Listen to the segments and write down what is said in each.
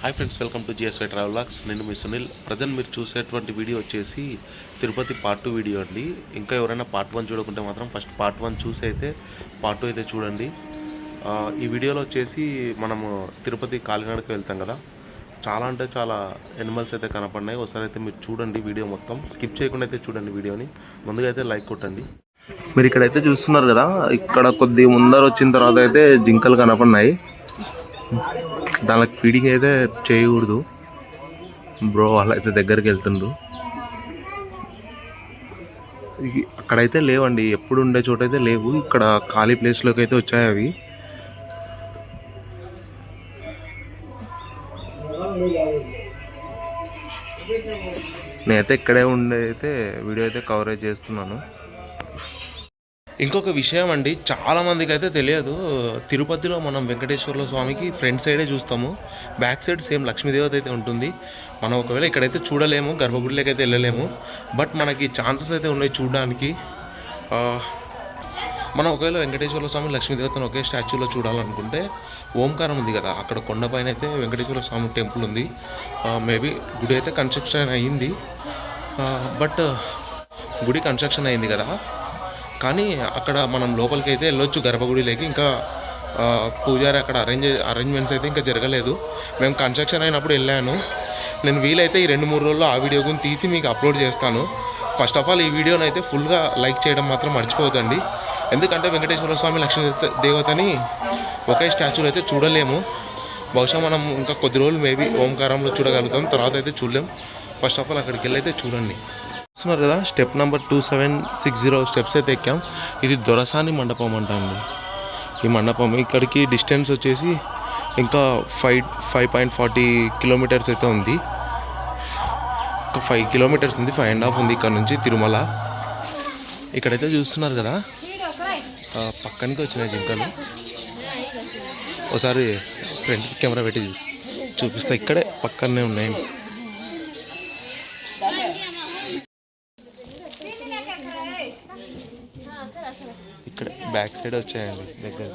Hi friends welcome to GSI travelogues నేను మీ Sunil. Present మీరు చూసేటువంటి వీడియో వచ్చేసి తిరుపతి పార్ట్ టూ వీడియో అండి. ఇంకా ఎవరైనా పార్ట్ వన్ చూడకుంటే మాత్రం ఫస్ట్ పార్ట్ వన్ చూసి అయితే పార్ట్ టూ అయితే చూడండి. ఈ వీడియోలో వచ్చేసి మనము తిరుపతి కాలినడక వెళ్తాం కదా. చాలా అంటే చాలా ఎనిమల్స్ అయితే కనపడినాయి. ఒకసారి అయితే మీరు చూడండి వీడియో మొత్తం. స్కిప్ చేయకుండా అయితే చూడండి వీడియోని. ముందుగా అయితే లైక్ కొట్టండి. మీరు ఇక్కడైతే చూస్తున్నారు కదా ఇక్కడ కొద్ది ముందర వచ్చిన తర్వాత అయితే జింకలు కనపడినాయి. దానికి ఫీడింగ్ అయితే చేయకూడదు. బ్రో వాళ్ళైతే దగ్గరికి వెళ్తుండ్రు. అక్కడైతే లేవండి. ఎప్పుడు ఉండే చోట అయితే లేవు. ఇక్కడ ఖాళీ ప్లేస్లోకి అయితే వచ్చాయి అవి. నేనైతే ఇక్కడే ఉండే అయితే వీడియో అయితే కవరేజ్ చేస్తున్నాను. ఇంకొక విషయం అండి చాలామందికి అయితే తెలియదు. తిరుపతిలో మనం వెంకటేశ్వర్ల స్వామికి ఫ్రంట్ సైడే చూస్తాము. బ్యాక్ సైడ్ సేమ్ లక్ష్మీదేవత అయితే ఉంటుంది. మనం ఒకవేళ ఇక్కడైతే చూడలేము గర్భగుడిలోకి అయితే వెళ్ళలేము. బట్ మనకి ఛాన్సెస్ అయితే ఉన్నాయి చూడడానికి. మనం ఒకవేళ వెంకటేశ్వర స్వామి లక్ష్మీదేవతను ఒకే స్టాచ్యూలో చూడాలనుకుంటే ఓంకారం ఉంది కదా. అక్కడ కొండపైన అయితే వెంకటేశ్వర స్వామి టెంపుల్ ఉంది. మేబీ గుడి అయితే కన్స్ట్రక్షన్ అయ్యింది. బట్ గుడి కన్స్ట్రక్షన్ అయింది కదా. కానీ అక్కడ మనం లోపలికి అయితే వెళ్ళొచ్చు గర్భగుడిలోకి ఇంకా పూజారి అక్కడ అరేంజ్ అరేంజ్మెంట్స్ అయితే ఇంకా జరగలేదు. మేము కన్స్ట్రక్షన్ అయినప్పుడు వెళ్ళాను. నేను వీలైతే ఈ రెండు మూడు రోజుల్లో ఆ వీడియో గురించి తీసి మీకు అప్లోడ్ చేస్తాను. ఫస్ట్ ఆఫ్ ఆల్ ఈ వీడియోని అయితే ఫుల్గా లైక్ చేయడం మాత్రం మర్చిపోవద్దండి. ఎందుకంటే వెంకటేశ్వర స్వామి లక్ష్మీ దేవతని ఒకే స్టాచ్యూలో అయితే చూడలేము. బహుశా మనం ఇంకా కొద్ది రోజులు మేబీ ఓంకారంలో చూడగలుగుతాం. తర్వాత అయితే చూడలేం. ఫస్ట్ ఆఫ్ ఆల్ అక్కడికి వెళ్ళి అయితే చూడండి. చూస్తున్నారు కదా? Step number two seven six zero steps అయితే ఎక్కాం. ఇది దొరసాని మండపం అంట అండి ఈ మండపం ఇక్కడికి డిస్టెన్స్ వచ్చేసి ఇంకా five five point forty kilometres అయితే ఉంది. ఒక ఫైవ్ కిలోమీటర్స్ ఉంది ఫైవ్ అండ్ హాఫ్ ఉంది ఇక్కడ నుంచి తిరుమల. ఇక్కడైతే చూస్తున్నారు కదా? పక్కనకి పక్కనికి వచ్చినాయి జింకలు. ఒకసారి ఫ్రంట్ కెమెరా పెట్టి చూపిస్తా. ఇక్కడే పక్కనే ఉన్నాయి ఇక్కడ బ్యాక్ సైడ్ వచ్చాయండి దగ్గర.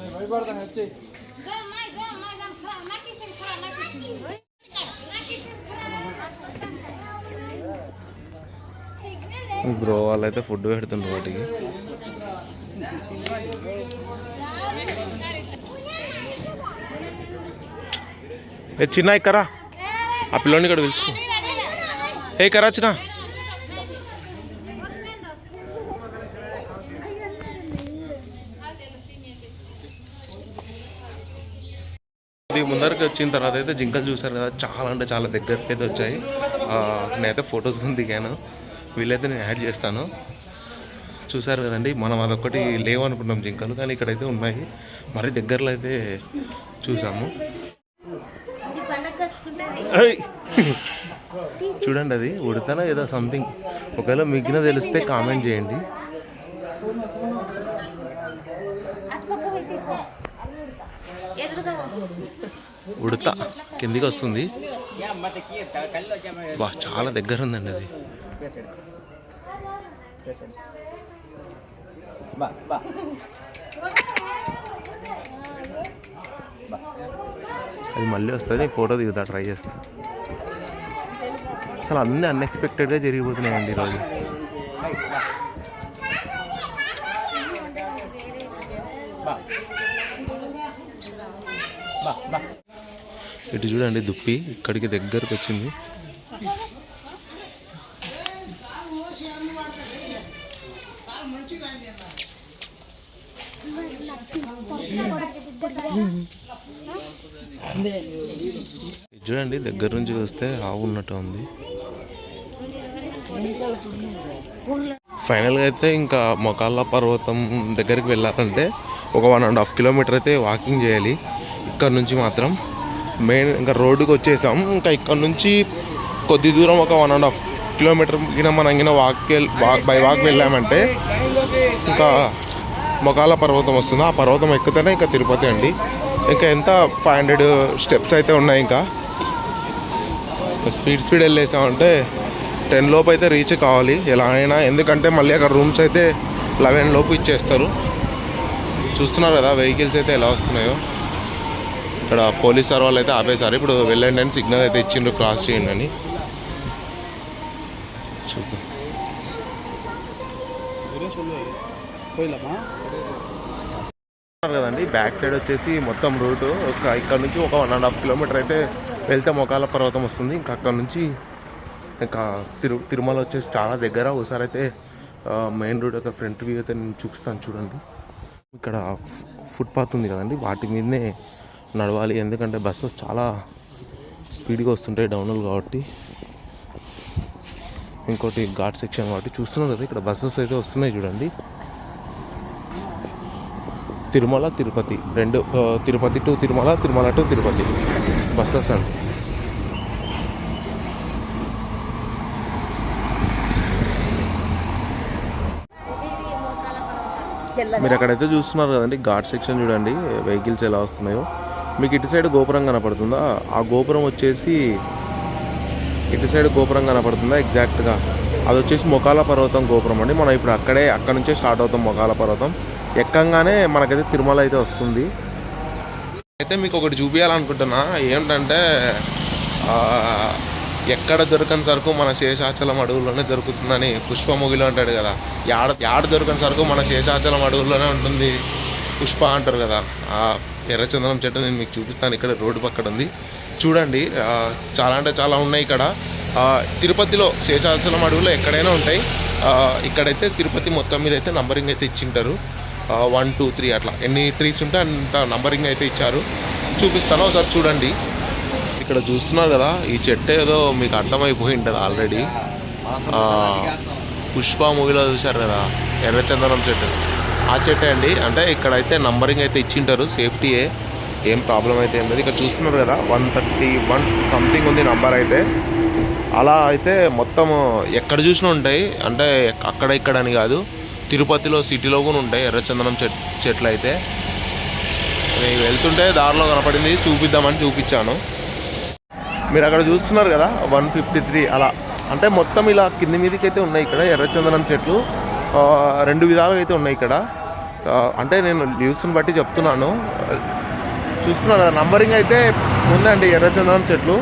బ్రో వాళ్ళైతే ఫుడ్ పెడుతుంది వాటికి. ఏ చిన్న ఇక్కరా ఆ పిల్లోని ఇక్కడ పిలుచుకో. ఏ కరా చిన్న ఇది ముందరికి వచ్చిన తర్వాత అయితే జింకలు చూసారు కదా చాలా అంటే చాలా దగ్గరికి అయితే వచ్చాయి. నేనైతే ఫొటోస్ దిగాను. వీళ్ళైతే నేను యాడ్ చేస్తాను. చూసారు కదండి మనం అదొక్కటి లేవు అనుకున్నాం జింకలు కానీ ఇక్కడైతే ఉన్నాయి. మరి దగ్గరలో అయితే చూసాము చూడండి అది ఉడతానో ఏదో సంథింగ్ ఒకవేళ మిగిలిన తెలిస్తే కామెంట్ చేయండి. ఉడత కిందికి వస్తుంది. బా చాలా దగ్గర ఉందండి అది. అది మళ్ళీ వస్తుంది. ఫోటో దిగుతా ట్రై చేస్తా. అసలు అన్నీ అన్ఎక్స్పెక్టెడ్గా జరిగిపోతున్నాయండి ఈరోజు ఇటు చూడండి దుప్పి ఇక్కడికి దగ్గరకు వచ్చింది. ఇది చూడండి దగ్గర నుంచి వస్తే ఆవు ఉన్నట్టు ఉంది. ఫైనల్గా అయితే ఇంకా మొకాళ్ళ పర్వతం దగ్గరికి వెళ్ళాలంటే ఒక వన్ అండ్ హాఫ్ కిలోమీటర్ అయితే వాకింగ్ చేయాలి. ఇక్కడ నుంచి మాత్రం మెయిన్ ఇంకా రోడ్డుకి వచ్చేసాం. ఇంకా ఇక్కడ నుంచి కొద్ది దూరం ఒక వన్ అండ్ హాఫ్ కిలోమీటర్ కింద మనం కింద వాక్ వాక్ బై వాక్ వెళ్ళామంటే ఇంకా మొకాల పర్వతం వస్తుంది. ఆ పర్వతం ఎక్కితేనే ఇంకా తిరుపతి అండి. ఇంకా ఎంత ఫైవ్ హండ్రెడ్ స్టెప్స్ అయితే ఉన్నాయి ఇంకా. స్పీడ్ స్పీడ్ వెళ్ళేసామంటే టెన్ లోపు అయితే రీచ్ కావాలి. ఎలా అయినా ఎందుకంటే మళ్ళీ అక్కడ రూమ్స్ అయితే లెవెన్ లోపు ఇచ్చేస్తారు. చూస్తున్నారు కదా వెహికల్స్ అయితే ఎలా వస్తున్నాయో. ఇక్కడ పోలీస్ సార్ వాళ్ళు అయితే ఆపేశారు. ఇప్పుడు వెళ్ళండి అని సిగ్నల్ అయితే ఇచ్చిండ్రు క్రాస్ చేయండి అని. చూద్దాం. కదండి బ్యాక్ సైడ్ వచ్చేసి మొత్తం రూటు. ఒక ఇక్కడ నుంచి ఒక వన్ అండ్ హాఫ్ కిలోమీటర్ అయితే వెళ్తే మొకాల పర్వతం వస్తుంది. ఇంకా అక్కడ నుంచి ఇంకా తిరు తిరుమల వచ్చేసి చాలా దగ్గర. ఒకసారి అయితే మెయిన్ రోడ్ యొక్క ఫ్రంట్ వ్యూ అయితే నేను చూపిస్తాను చూడండి. ఇక్కడ ఫుట్పాత్ ఉంది కదండి. వాటి మీదనే నడవాలి. ఎందుకంటే బస్సెస్ చాలా స్పీడ్గా వస్తుంటాయి డౌన్లు కాబట్టి. ఇంకోటి ఘాట్ సెక్షన్ కాబట్టి చూస్తున్నాం కదా ఇక్కడ బస్సెస్ అయితే వస్తున్నాయి చూడండి. తిరుమల తిరుపతి రెండు Tirupati to Tirumala Tirumala to Tirupati buses అండి. మీరు అక్కడైతే చూస్తున్నారు కదండి ఘాట్ సెక్షన్ చూడండి వెహికల్స్ ఎలా వస్తున్నాయో. మీకు ఇటు సైడ్ గోపురం కనపడుతుందా? ఆ గోపురం వచ్చేసి ఇటు సైడ్ గోపురం కనపడుతుందా ఎగ్జాక్ట్గా? అది వచ్చేసి మొకాల పర్వతం గోపురం అండి. మనం ఇప్పుడు అక్కడే అక్కడ నుంచే స్టార్ట్ అవుతాం మొకాల పర్వతం. ఎక్కంగానే మనకైతే తిరుమల అయితే వస్తుంది. అయితే మీకు ఒకటి చూపించాలనుకుంటున్నా ఏంటంటే ఎక్కడ దొరకని సరుకు మన శేషాచలం అడవుల్లోనే దొరుకుతుందని పుష్పముగిలో అంటాడు కదా. యాడ యాడ దొరకని సరుకు మన శేషాచలం అడవుల్లోనే ఉంటుంది. పుష్ప అంటారు కదా. ఎర్రచందనం చెట్టు నేను మీకు చూపిస్తాను ఇక్కడ రోడ్డు పక్కన ఉంది. చూడండి చాలా అంటే చాలా ఉన్నాయి ఇక్కడ. తిరుపతిలో శేషాచలం అడవుల్లో ఎక్కడైనా ఉంటాయి. ఇక్కడైతే తిరుపతి మొత్తం మీద అయితే నంబరింగ్ అయితే ఇచ్చింటారు. వన్ టూ త్రీ అట్లా. ఎన్ని ట్రీస్ ఉంటే అంత నంబరింగ్ అయితే ఇచ్చారు. చూపిస్తాను ఒకసారి చూడండి. ఇక్కడ చూస్తున్నారు కదా ఈ చెట్టు ఏదో మీకు అర్థమైపోయి ఉంటుంది ఆల్రెడీ పుష్ప మూవీలో చూశారు కదా ఎర్రచందనం చెట్టు. ఆ చెట్టే అండి. అంటే ఇక్కడైతే నంబరింగ్ అయితే ఇచ్చింటారు సేఫ్టీయే ఏం. ప్రాబ్లం అయితే ఏం లేదు. ఇక్కడ చూస్తున్నారు కదా వన్ థర్టీ వన్ సంథింగ్ ఉంది నంబర్ అయితే. అలా అయితే మొత్తం ఎక్కడ చూసినా ఉంటాయి. అంటే అక్కడ ఇక్కడ అని కాదు తిరుపతిలో సిటీలో కూడా ఉంటాయి ఎర్రచందనం చెట్ చెట్లు అయితే. నేను వెళ్తుంటే దారిలో కనపడింది చూపిద్దామని చూపించాను. మీరు అక్కడ చూస్తున్నారు కదా వన్ ఫిఫ్టీ త్రీ అలా. అంటే మొత్తం ఇలా కింది మీదకి అయితే ఉన్నాయి ఇక్కడ ఎర్రచందనం చెట్లు. రెండు విధాలుగా అయితే ఉన్నాయి ఇక్కడ. అంటే నేను న్యూస్ని బట్టి చెప్తున్నాను. చూస్తున్నాను నంబరింగ్ అయితే ఉందండి ఎర్రచందనం చెట్లు.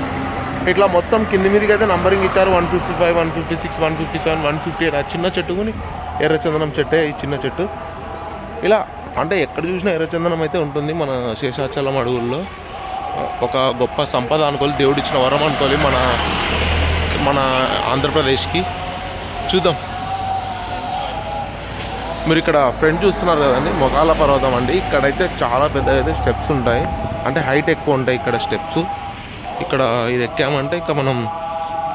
ఇట్లా మొత్తం కింది మీదకి అయితే నంబరింగ్ ఇచ్చారు. One fifty five one fifty six one fifty seven one fifty eight. ఆ చిన్న చెట్టు ఎర్రచందనం చెట్టే ఈ చిన్న చెట్టు. ఇలా అంటే ఎక్కడ చూసినా ఎర్రచందనం అయితే ఉంటుంది మన శేషాచలం అడవుల్లో. ఒక గొప్ప సంపద అనుకోవాలి దేవుడిచ్చిన వరం అనుకోవాలి మన మన ఆంధ్రప్రదేశ్కి. చూద్దాం. మీరు ఇక్కడ ఫ్రంట్ చూస్తున్నారు కదండి మొగాల పర్వతం అండి. ఇక్కడైతే చాలా పెద్ద అయితే స్టెప్స్ ఉంటాయి. అంటే హైట్ ఎక్కువ ఉంటాయి ఇక్కడ స్టెప్స్. ఇక్కడ ఇది ఎక్కామంటే ఇక మనం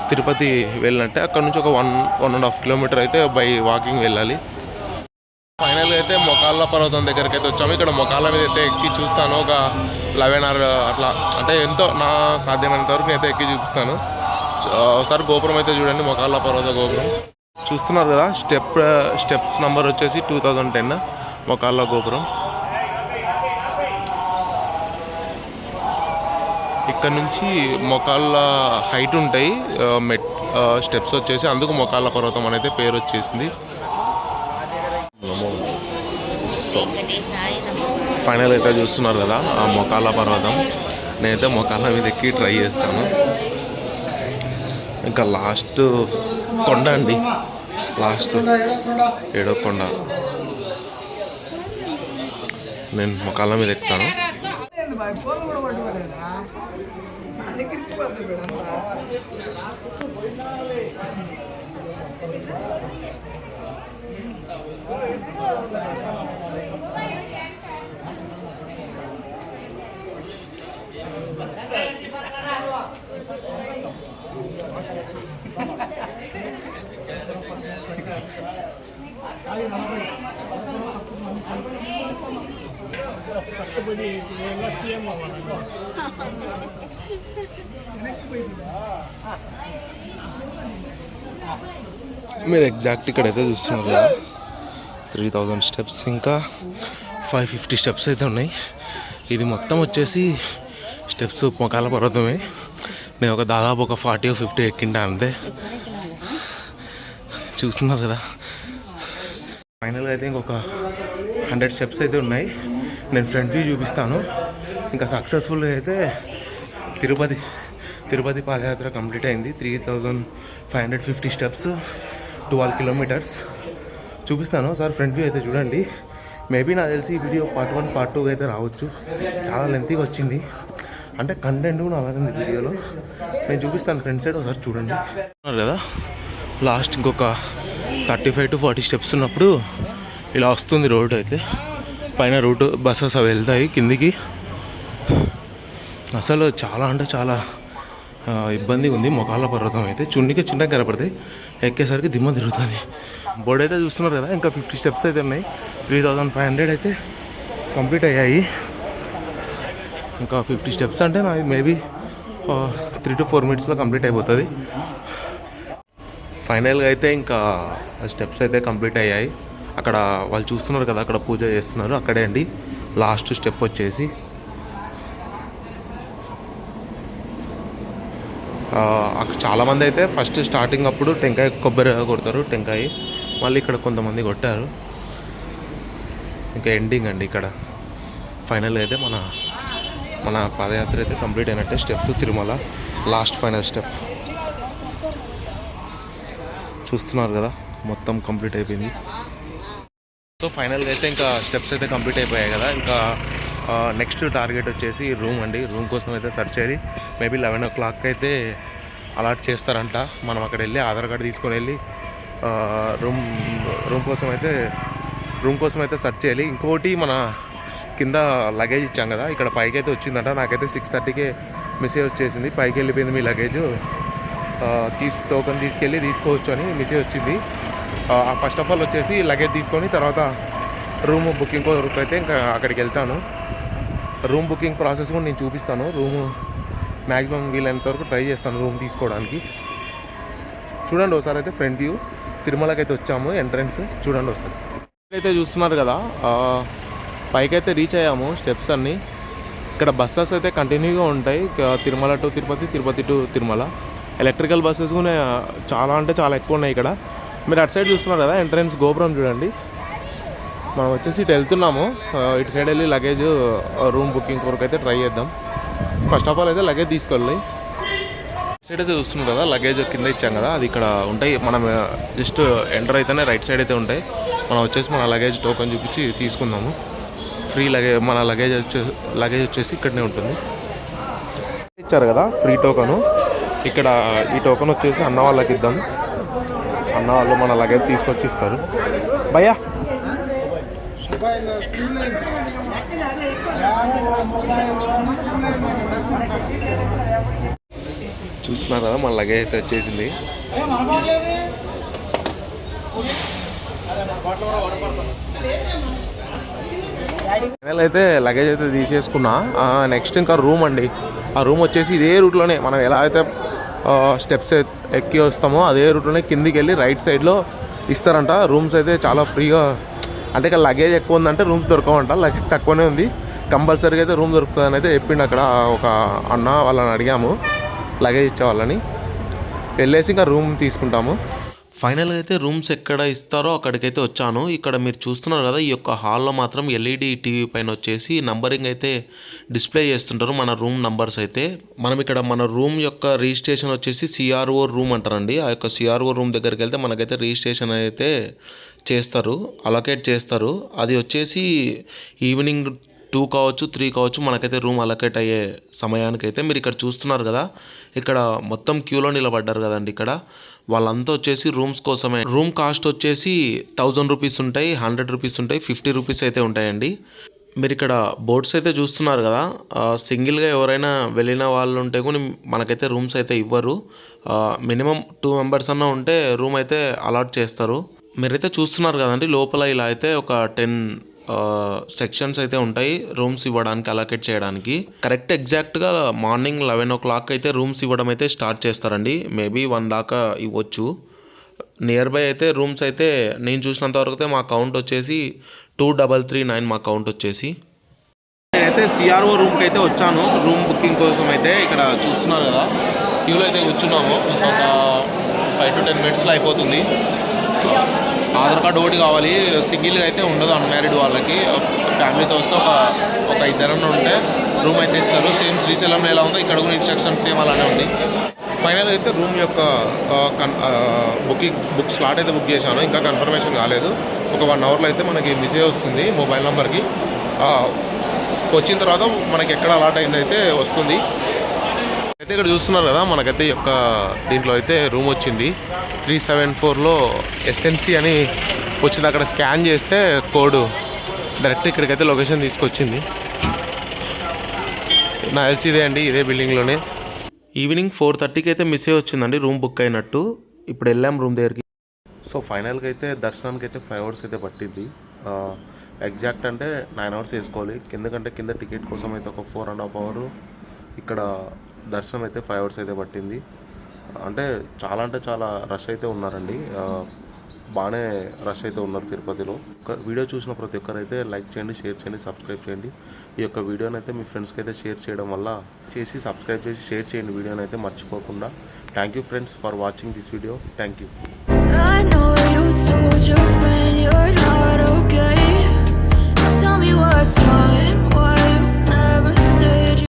తిరుపతి వెళ్ళినట్టే. అక్కడ నుంచి ఒక one one and half kilometre అయితే బై వాకింగ్ వెళ్ళాలి. ఫైనల్గా అయితే మొకాళ్ళ పర్వతం దగ్గరికి అయితే వచ్చాము. ఇక్కడ మొకాళ్ళ మీద అయితే ఎక్కి చూస్తాను. ఒక లెవెన్ ఆర్ అట్లా. అంటే ఎంతో నా సాధ్యమైనంత వరకు నేనైతే ఎక్కి చూపిస్తాను. ఒకసారి గోపురం అయితే చూడండి మొకాళ్ళ పర్వత గోపురం. చూస్తున్నారు కదా స్టెప్ స్టెప్స్ నెంబర్ వచ్చేసి టూ థౌజండ్ టెన్ మొకాళ్ళ గోపురం. ఇక్కడ నుంచి మొకాళ్ళ హైట్ ఉంటాయి మెట్ స్టెప్స్ వచ్చేసి అందుకు మొకాళ్ళ పర్వతం అనేది పేరు వచ్చేసింది. ఫైనల్ అయితే చూస్తున్నారు కదా ఆ మొకాళ్ళ పర్వతం. నేనైతే మొకాళ్ళ మీద ఎక్కి ట్రై చేస్తాను. ఇంకా లాస్ట్ కొండ అండి. లాస్ట్. ఏడో కొండ నేను కళ్ళ మీద ఎక్కుతాను. మీరు ఎగ్జాక్ట్ ఇక్కడైతే చూస్తున్నారు కదా. త్రీ థౌజండ్ స్టెప్స్ ఇంకా ఫైవ్ ఫిఫ్టీ స్టెప్స్ అయితే ఉన్నాయి. ఇది మొత్తం వచ్చేసి స్టెప్స్ మొకాల పర్వతమే. నేను ఒక దాదాపు ఒక ఫార్టీ ఫిఫ్టీ ఎక్కింటా అంతే. చూస్తున్నారు కదా. ఫైనల్గా అయితే ఇంకొక హండ్రెడ్ స్టెప్స్ అయితే ఉన్నాయి. నేను ఫ్రంట్ వ్యూ చూపిస్తాను. ఇంకా సక్సెస్ఫుల్ అయితే తిరుపతి తిరుపతి పాదయాత్ర కంప్లీట్ అయింది. Three thousand five hundred fifty steps twelve kilometres చూపిస్తాను. సార్ ఫ్రంట్ వ్యూ అయితే చూడండి. మేబీ నాకు తెలిసి ఈ video part one part two అయితే రావచ్చు. చాలా లెంతీగా వచ్చింది. అంటే కంటెంట్ కూడా అలాగే ఉంది వీడియోలో నేను చూపిస్తాను. ఫ్రంట్ సైడ్ ఒకసారి చూడండి. కదా? లాస్ట్ ఇంకొక thirty five to forty steps ఉన్నప్పుడు ఇలా వస్తుంది రోడ్ అయితే. పైన రూట్ బస్సెస్ అవి వెళ్తాయి కిందికి. అసలు చాలా అంటే చాలా ఇబ్బంది ఇబ్బందిగా ఉంది మొకాళ్ళ పర్వతం అయితే. చుండికి చిన్నగా కనపడతాయి. ఎక్కేసరికి దిమ్మ తిరుగుతుంది. బోర్డు అయితే చూస్తున్నారు కదా ఇంకా ఫిఫ్టీ స్టెప్స్ అయితే ఉన్నాయి. త్రీ థౌజండ్ ఫైవ్ హండ్రెడ్ అయితే కంప్లీట్ అయ్యాయి. ఇంకా ఫిఫ్టీ స్టెప్స్ అంటే నాది మేబీ త్రీ టు ఫోర్ మినిట్స్లో కంప్లీట్ అయిపోతుంది. ఫైనల్గా అయితే ఇంకా స్టెప్స్ అయితే కంప్లీట్ అయ్యాయి. అక్కడ వాళ్ళు చూస్తున్నారు కదా అక్కడ పూజ చేస్తున్నారు. అక్కడే అండి. లాస్ట్ స్టెప్ వచ్చేసి. అక్కడ చాలామంది అయితే ఫస్ట్ స్టార్టింగ్ అప్పుడు టెంకాయ కొబ్బరి కొడతారు టెంకాయ. మళ్ళీ ఇక్కడ కొంతమంది కొట్టారు. ఇంకా ఎండింగ్ అండి ఇక్కడ. ఫైనల్ అయితే మన మన పాదయాత్ర అయితే కంప్లీట్ అయినట్టే. Steps Tirumala last final step. చూస్తున్నారు కదా మొత్తం కంప్లీట్ అయిపోయింది. సో ఫైనల్గా అయితే ఇంకా స్టెప్స్ అయితే కంప్లీట్ అయిపోయాయి కదా. ఇంకా నెక్స్ట్ టార్గెట్ వచ్చేసి రూమ్ అండి. రూమ్ కోసం అయితే సెర్చ్ చేయాలి మేబీ లెవెన్ ఓ క్లాక్ అయితే అలాట్ చేస్తారంట. మనం అక్కడ వెళ్ళి ఆధార్ కార్డు తీసుకొని వెళ్ళి రూమ్ రూమ్ కోసం అయితే రూమ్ కోసం అయితే సెర్చ్ చేయాలి. ఇంకోటి మన కింద లగేజ్ ఇచ్చాం కదా ఇక్కడ పైకి అయితే వచ్చిందంట. నాకైతే సిక్స్ థర్టీకే మెసేజ్ వచ్చేసింది. పైకి వెళ్ళిపోయింది మీ లగేజ్. తీసు టోకెన్ తీసుకెళ్ళి తీసుకోవచ్చు అని మెసేజ్ వచ్చింది. ఫస్ట్ ఆఫ్ ఆల్ వచ్చేసి లగేజ్ తీసుకొని తర్వాత రూమ్ బుకింగ్ కొరకు అయితే ఇంకా అక్కడికి వెళ్తాను. రూమ్ బుకింగ్ ప్రాసెస్ కూడా నేను చూపిస్తాను. రూము మ్యాక్సిమం వీలైనంత వరకు ట్రై చేస్తాను రూమ్ తీసుకోవడానికి. చూడండి ఒకసారి అయితే ఫ్రంట్ వ్యూ తిరుమలకి అయితే వచ్చాము ఎంట్రన్స్ చూడండి ఒకసారి. అయితే చూస్తున్నారు కదా పైకైతే రీచ్ అయ్యాము స్టెప్స్ అన్నీ. ఇక్కడ బస్సెస్ అయితే కంటిన్యూగా ఉంటాయి. Tirumala to Tirupati Tirupati to Tirumala. Electrical buses కూడా చాలా అంటే చాలా ఎక్కువ ఉన్నాయి ఇక్కడ. మీరు అటు సైడ్ చూస్తున్నారు కదా ఎంట్రన్స్ గోపురం చూడండి. మనం వచ్చేసి ఇటు వెళ్తున్నాము. ఇటు సైడ్ వెళ్ళి లగేజ్ రూమ్ బుకింగ్ కొరకు అయితే ట్రై చేద్దాం. ఫస్ట్ ఆఫ్ ఆల్ అయితే లగేజ్ తీసుకెళ్ళి. సైడ్ అయితే చూస్తున్నాం కదా లగేజ్ కింద ఇచ్చాం కదా అది ఇక్కడ ఉంటాయి. మనం జస్ట్ ఎంటర్ అయితేనే రైట్ సైడ్ అయితే ఉంటాయి. మనం వచ్చేసి మన లగేజ్ టోకెన్ చూపించి తీసుకుందాము. ఫ్రీ లగేజ్ మన లగేజ్ వచ్చే లగేజ్ వచ్చేసి ఇక్కడనే ఉంటుంది. ఇచ్చారు కదా ఫ్రీ టోకను ఇక్కడ ఈ టోకెన్ వచ్చేసి అన్న వాళ్ళకి ఇద్దాం. అన్న వాళ్ళు మన లగేజ్ తీసుకొచ్చి ఇస్తారు భయ్యా. చూస్తున్నారు కదా మన లగేజ్ అయితే వచ్చేసింది. ఫైనల్ అయితే లగేజ్ అయితే తీసేసుకున్నా. నెక్స్ట్ ఇంకా రూమ్ అండి. ఆ రూమ్ వచ్చేసి ఇదే రూట్లోనే మనం ఎలా అయితే స్టెప్స్ ఎక్కి వస్తామో అదే రూట్లోనే కిందికి వెళ్ళి రైట్ సైడ్లో ఇస్తారంట. రూమ్స్ అయితే చాలా ఫ్రీగా అంటే ఇక్కడ లగేజ్ ఎక్కువ ఉందంటే రూమ్స్ దొరకవంట. లగేజ్ తక్కువనే ఉంది. కంపల్సరీగా అయితే రూమ్ దొరుకుతుందని అయితే చెప్పిండు అక్కడ ఒక అన్న వాళ్ళని అడిగాము లగేజ్ ఇచ్చే వాళ్ళని. వెళ్ళేసి ఇంకా రూమ్ తీసుకుంటాము. ఫైనల్గా అయితే రూమ్స్ ఎక్కడ ఇస్తారో అక్కడికైతే వచ్చాను. ఇక్కడ మీరు చూస్తున్నారు కదా ఈ యొక్క హాల్లో మాత్రం ఎల్ఈడి టీవీ పైన వచ్చేసి నంబరింగ్ అయితే డిస్ప్లే చేస్తుంటారు మన రూమ్ నంబర్స్ అయితే. మనం ఇక్కడ మన రూమ్ యొక్క రిజిస్ట్రేషన్ వచ్చేసి సిఆర్ఓ రూమ్ అంటారండి. ఆ యొక్క సిఆర్ఓ రూమ్ దగ్గరికి వెళ్తే మనకైతే రిజిస్ట్రేషన్ అయితే చేస్తారు అలొకేట్ చేస్తారు. అది వచ్చేసి ఈవినింగ్ టూ కావచ్చు త్రీ కావచ్చు మనకైతే రూమ్ అలకేట్ అయ్యే సమయానికైతే మీరు ఇక్కడ చూస్తున్నారు కదా. ఇక్కడ మొత్తం క్యూలో నిలబడ్డారు కదండి ఇక్కడ. వాళ్ళంతా వచ్చేసి రూమ్స్ కోసమే. రూమ్ కాస్ట్ వచ్చేసి థౌజండ్ రూపీస్ ఉంటాయి హండ్రెడ్ రూపీస్ ఉంటాయి ఫిఫ్టీ రూపీస్ అయితే ఉంటాయండి. మీరు ఇక్కడ బోర్డ్స్ అయితే చూస్తున్నారు కదా. సింగిల్గా ఎవరైనా వెళ్ళిన వాళ్ళు ఉంటే కూడా మనకైతే రూమ్స్ అయితే ఇవ్వరు. మినిమం టూ మెంబర్స్ అన్న ఉంటే రూమ్ అయితే అలాట్ చేస్తారు. మీరైతే చూస్తున్నారు కదండి లోపల ఇలా అయితే ఒక టెన్ సెక్షన్స్ అయితే ఉంటాయి రూమ్స్ ఇవ్వడానికి అలొకేట్ చేయడానికి. కరెక్ట్ ఎగ్జాక్ట్గా మార్నింగ్ లెవెన్ ఓ క్లాక్ అయితే రూమ్స్ ఇవ్వడం అయితే స్టార్ట్ చేస్తారండి. మేబీ వన్ దాకా ఇవ్వచ్చు. నియర్ బై అయితే రూమ్స్ అయితే నేను చూసినంత వరకు అయితే మా కౌంట్ వచ్చేసి టూ డబల్ త్రీ నైన్ మా కౌంట్ వచ్చేసి. నేనైతే సిఆర్ఓ రూమ్కి అయితే వచ్చాను. రూమ్ బుకింగ్ కోసం అయితే ఇక్కడ చూస్తున్నారు కదా. క్యూలో అయితే కూర్చున్నాము. ఒక ఫైవ్ టు టెన్ మినిట్స్లో అయిపోతుంది. ఆధార్ కార్డు ఒకటి కావాలి. సింగిల్గా అయితే ఉండదు అన్మ్యారీడ్ వాళ్ళకి. ఫ్యామిలీతో వస్తే ఒక ఒక ఇద్దరన్నా ఉంటే రూమ్ అయితే ఇస్తారు. సేమ్ శ్రీశైలంలో ఎలా ఉందో ఇక్కడ కూడా ఇన్స్ట్రక్షన్ సేమ్ అలానే ఉంది. ఫైనల్ అయితే రూమ్ యొక్క కన్- బుకింగ్ బుక్ స్లాట్ అయితే బుక్ చేశాను. ఇంకా కన్ఫర్మేషన్ కాలేదు. ఒక వన్ అవర్లో అయితే మనకి మెసేజ్ వస్తుంది మొబైల్ నెంబర్కి వచ్చిన తర్వాత మనకి ఎక్కడ అలాట్ అయిందైతే వస్తుంది. అయితే ఇక్కడ చూస్తున్నారు కదా మనకైతే ఈ యొక్క దీంట్లో అయితే రూమ్ వచ్చింది. త్రీ సెవెన్ ఫోర్లో ఎస్ఎన్సి అని వచ్చింది. అక్కడ స్కాన్ చేస్తే కోడ్ డైరెక్ట్ ఇక్కడికైతే లొకేషన్ తీసుకొచ్చింది. నా తెలిసి ఇదే అండి ఇదే బిల్డింగ్లోనే ఈవినింగ్ ఫోర్ థర్టీకి అయితే మిస్ అయ్యి వచ్చిందండి రూమ్ బుక్ అయినట్టు. ఇప్పుడు వెళ్ళాం రూమ్ దగ్గరికి. సో ఫైనల్గా అయితే దర్శనానికి అయితే ఫైవ్ అవర్స్ అయితే పట్టింది ఎగ్జాక్ట్ అంటే నైన్ అవర్స్ వేసుకోవాలి. కిందకంటే కింద టికెట్ కోసం అయితే ఒక ఫోర్ అండ్ హాఫ్ అవర్ ఇక్కడ దర్శనం అయితే ఫైవ్ అవర్స్ అయితే పట్టింది. అంటే చాలా అంటే చాలా రష్ అయితే ఉన్నారండి. బాగానే రష్ అయితే ఉన్నారు తిరుపతిలో. ఒక వీడియో చూసిన ప్రతి ఒక్కరైతే లైక్ చేయండి షేర్ చేయండి సబ్స్క్రైబ్ చేయండి. ఈ యొక్క వీడియోని అయితే మీ ఫ్రెండ్స్కి అయితే షేర్ చేయడం వల్ల చేసి సబ్స్క్రైబ్ చేసి షేర్ చేయండి వీడియోని అయితే మర్చిపోకుండా. Thank you friends for watching this video thank you